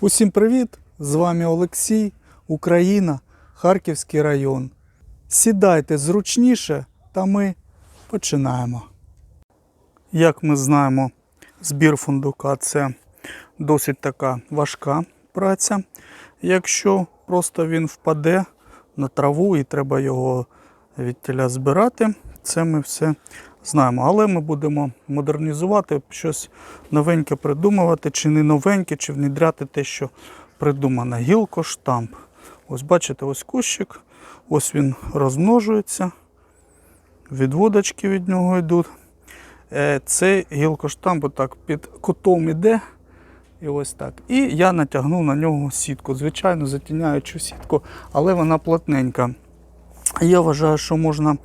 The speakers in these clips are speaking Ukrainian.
Усім привіт! З вами Олексій, Україна, Харківський район. Сідайте зручніше, та ми починаємо. Як ми знаємо, збір фундука це досить така важка праця. Якщо просто він впаде на траву і треба його від тіля збирати, це ми все знаємо. Але ми будемо модернізувати, щось новеньке придумувати, чи не новеньке, чи внідряти те, що придумано. Гілкоштамп. Ось бачите, ось кущик, ось він розмножується, відводочки від нього йдуть. Е, Цей гілкоштамп отак під кутом іде. І ось так. І я натягнув на нього сітку. Звичайно, затіняючу сітку, але вона плотненька. Я вважаю, що можна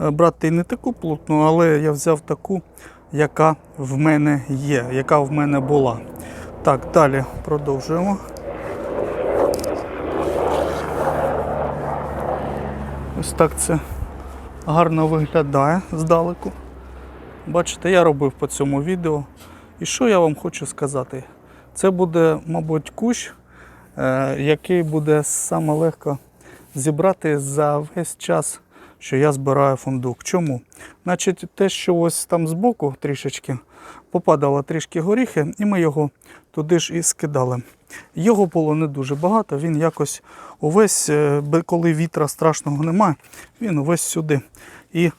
е, брати не таку плотну, але я взяв таку, яка в мене є, яка в мене була. Так, далі продовжуємо. Ось так це гарно виглядає здалеку. Бачите, я робив по цьому відео. І що я вам хочу сказати? Це буде, мабуть, кущ, е, який буде саме легко зібрати за весь час, що я збираю фундук. Чому? Значить, те, що ось там збоку трішечки попадало трішки горіхи, і ми його туди ж і скидали. Його було не дуже багато, він якось увесь, е, коли вітра страшного немає, він увесь сюди і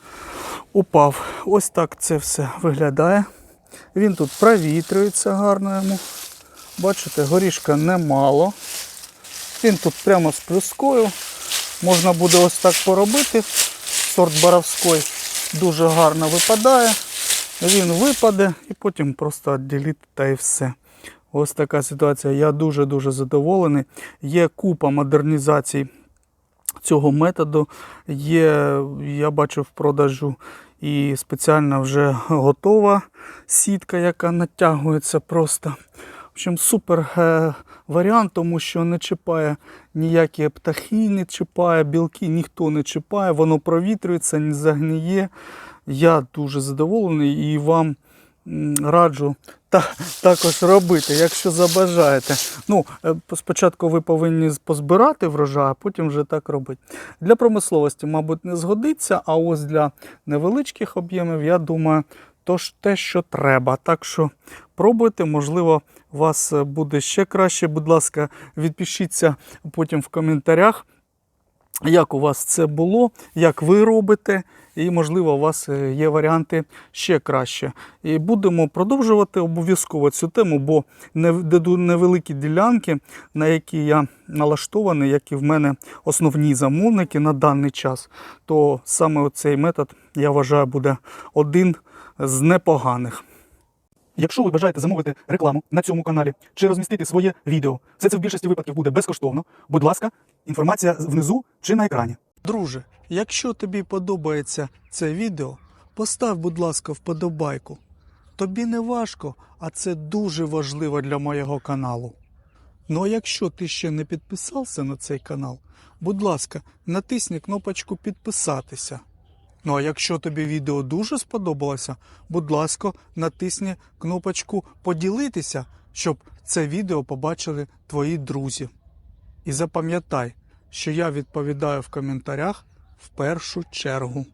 упав. Ось так це все виглядає. Він тут провітрюється гарно йому. Бачите, горішка немало. Він тут прямо з плюскою. Можна буде ось так поробити. Сорт боровський дуже гарно випадає. Він випаде і потім просто відділити та і все. Ось така ситуація. Я дуже-дуже задоволений. Є купа модернізацій цього методу. Є, я бачу в продажу і спеціально вже готова сітка, яка натягується просто. В общем, супер е, варіант, тому що не чіпає ніякі птахи, не чіпає, білки ніхто не чіпає, воно провітрюється, не загниє. Я дуже задоволений і вам раджу та, також робити, якщо забажаєте. Ну, е, спочатку ви повинні позбирати врожай, а потім вже так робити. Для промисловості, мабуть, не згодиться, а ось для невеличких об'ємів, я думаю, то ж те, що треба. Так що пробуйте, можливо, вас е, буде ще краще. Будь ласка, відпишіться потім в коментарях, як у вас це було, як ви робите, і, можливо, у вас е, є варіанти ще краще. І будемо продовжувати обов'язково цю тему, бо невеликі ділянки, на які я налаштований, які в мене основні замовники на даний час, то саме цей метод, я вважаю, буде один з непоганих. Якщо ви бажаєте замовити рекламу на цьому каналі чи розмістити своє відео, все це в більшості випадків буде безкоштовно. Будь ласка, інформація внизу чи на екрані. Друже, якщо тобі подобається це відео, постав, будь ласка, вподобайку. Тобі не важко, а це дуже важливо для моєго каналу. Ну а якщо ти ще не підписався на цей канал, будь ласка, натисни кнопочку підписатися. Ну а якщо тобі відео дуже сподобалося, будь ласка, натисни кнопочку поділитися, щоб це відео побачили твої друзі. І запам'ятай, що я відповідаю в коментарях в першу чергу.